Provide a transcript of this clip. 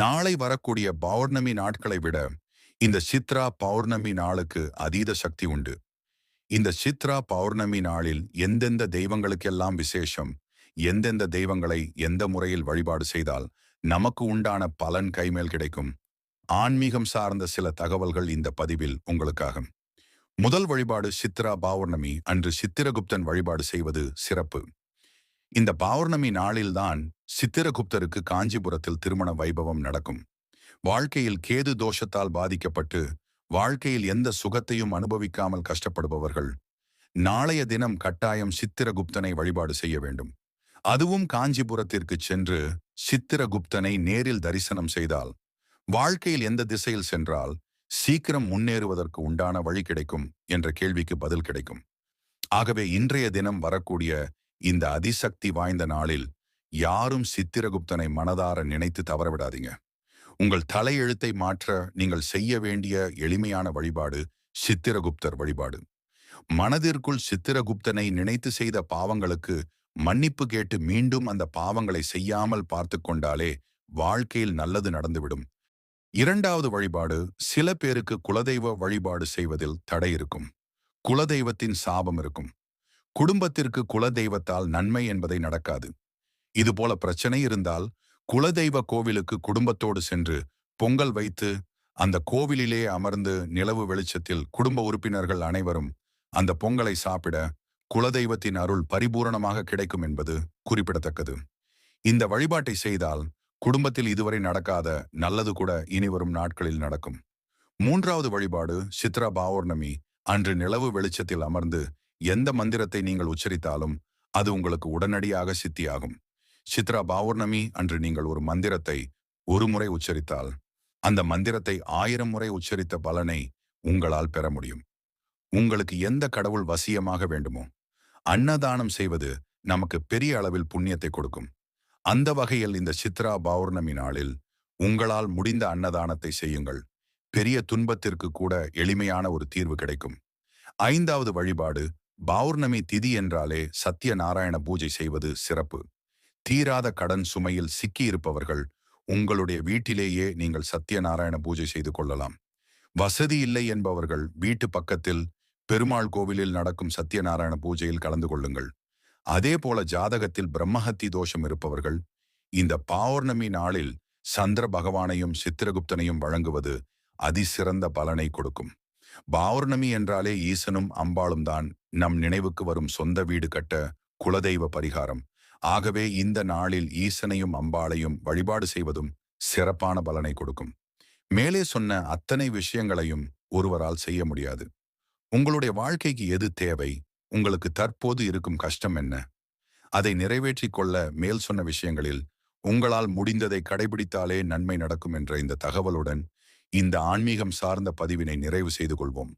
நாளை வரக்கூடிய பௌர்ணமி நாட்களை விட இந்த சித்ரா பௌர்ணமி நாளுக்கு அதீத சக்தி உண்டு. இந்த சித்ரா பௌர்ணமி நாளில் எந்தெந்த தெய்வங்களுக்கெல்லாம் விசேஷம் எந்தெந்த தெய்வங்களை எந்த முறையில் வழிபாடு செய்தால் நமக்கு உண்டான பலன் கைமேல் கிடைக்கும்? ஆன்மீகம் சார்ந்த சில தகவல்கள் இந்த பதிவில் உங்களுக்காக முதல் வழிபாடு சித்ரா பௌர்ணமி அன்று சித்திரகுப்தன் வழிபாடு செய்வது சிறப்பு. இந்த பௌர்ணமி நாளில்தான் சித்திரகுப்தருக்கு காஞ்சிபுரத்தில் திருமண வைபவம் நடக்கும். வாழ்க்கையில் கேது தோஷத்தால் பாதிக்கப்பட்டு வாழ்க்கையில் எந்த சுகத்தையும் அனுபவிக்காமல் கஷ்டப்படுபவர்கள் நாளைய தினம் கட்டாயம் சித்திரகுப்தனை வழிபாடு செய்ய வேண்டும். அதுவும் காஞ்சிபுரத்திற்கு சென்று சித்திரகுப்தனை நேரில் தரிசனம் செய்தால் வாழ்க்கையில் எந்த திசையில் சென்றால் சீக்கிரம் முன்னேறுவதற்கு உண்டான வழி கிடைக்கும் என்ற கேள்விக்கு பதில் கிடைக்கும். ஆகவே இன்றைய தினம் வரக்கூடிய இந்த அதிசக்தி வாய்ந்த நாளில் யாரும் சித்திரகுப்தனை மனதார நினைத்து தவறவிடாதீங்க. உங்கள் தலையெழுத்தை மாற்ற நீங்கள் செய்ய வேண்டிய எளிமையான வழிபாடு சித்திரகுப்தர் வழிபாடு. மனதிற்குள் சித்திரகுப்தனை நினைத்து செய்த பாவங்களுக்கு மன்னிப்பு கேட்டு மீண்டும் அந்த பாவங்களை செய்யாமல் பார்த்து கொண்டாலே வாழ்க்கையில் நல்லது நடந்துவிடும். இரண்டாவது வழிபாடு சில பேருக்கு குலதெய்வ வழிபாடு செய்வதில் தடை இருக்கும். குலதெய்வத்தின் சாபம் இருக்கும். குடும்பத்திற்கு குலதெய்வத்தால் நன்மை என்பதை நடக்காது. இதுபோல பிரச்சனை இருந்தால் குலதெய்வ கோவிலுக்கு குடும்பத்தோடு சென்று பொங்கல் வைத்து அந்த கோவிலிலே அமர்ந்து நிலவு வெளிச்சத்தில் குடும்ப உறுப்பினர்கள் அனைவரும் அந்த பொங்கலை சாப்பிட குலதெய்வத்தின் அருள் பரிபூரணமாக கிடைக்கும் என்பது குறிப்பிடத்தக்கது. இந்த வழிபாட்டை செய்தால் குடும்பத்தில் இதுவரை நடக்காத நல்லது கூட இனிவரும் நாட்களில் நடக்கும். மூன்றாவது வழிபாடு சித்ரா பௌர்ணமி அன்று நிலவு வெளிச்சத்தில் அமர்ந்து எந்த மந்திரத்தை நீங்கள் உச்சரித்தாலும் அது உங்களுக்கு உடனடியாக சித்தியாகும். சித்ரா பௌர்ணமி அன்று நீங்கள் ஒரு மந்திரத்தை ஒரு முறை உச்சரித்தால் அந்த மந்திரத்தை ஆயிரம் முறை உச்சரித்த பலனை உங்களால் பெற முடியும். உங்களுக்கு எந்த கடவுள் வசியமாக வேண்டுமோ அன்னதானம் செய்வது நமக்கு பெரிய அளவில் புண்ணியத்தை கொடுக்கும். அந்த வகையில் இந்த சித்ரா பௌர்ணமி நாளில் உங்களால் முடிந்த அன்னதானத்தை செய்யுங்கள். பெரிய துன்பத்திற்கு கூட எளிமையான ஒரு தீர்வு கிடைக்கும். ஐந்தாவது வழிபாடு பௌர்ணமி திதி என்றாலே சத்யநாராயண பூஜை செய்வது சிறப்பு. தீராத கடன் சுமையில் சிக்கியிருப்பவர்கள் உங்களுடைய வீட்டிலேயே நீங்கள் சத்யநாராயண பூஜை செய்து கொள்ளலாம். வசதி இல்லை என்பவர்கள் வீட்டு பக்கத்தில் பெருமாள் கோவிலில் நடக்கும் சத்யநாராயண பூஜையில் கலந்து கொள்ளுங்கள். அதே போல ஜாதகத்தில் பிரம்மஹத்தி தோஷம் இருப்பவர்கள் இந்த பௌர்ணமி நாளில் சந்திர பகவானையும் சித்திரகுப்தனையும் வழங்குவது அதிசிறந்த பலனை கொடுக்கும். பௌர்ணமி என்றாலே ஈசனும் அம்பாளும் தான் நம் நினைவுக்கு வரும் சொந்த வீடு கட்ட குலதெய்வ பரிகாரம். ஆகவே இந்த நாளில் ஈசனையும் அம்பாளையும் வழிபாடு செய்வதும் சிறப்பான பலனை கொடுக்கும். மேலே சொன்ன அத்தனை விஷயங்களையும் ஒருவரால் செய்ய முடியாது. உங்களுடைய வாழ்க்கைக்கு எது தேவை உங்களுக்கு தற்போது இருக்கும் கஷ்டம் என்ன அதை நிறைவேற்றிக் கொள்ள மேல் சொன்ன விஷயங்களில் உங்களால் முடிந்ததை கடைபிடித்தாலே நன்மை நடக்கும் என்ற இந்த தகவலுடன் இந்த ஆன்மீகம் சார்ந்த பதிவினை நிறைவு செய்து கொள்வோம்.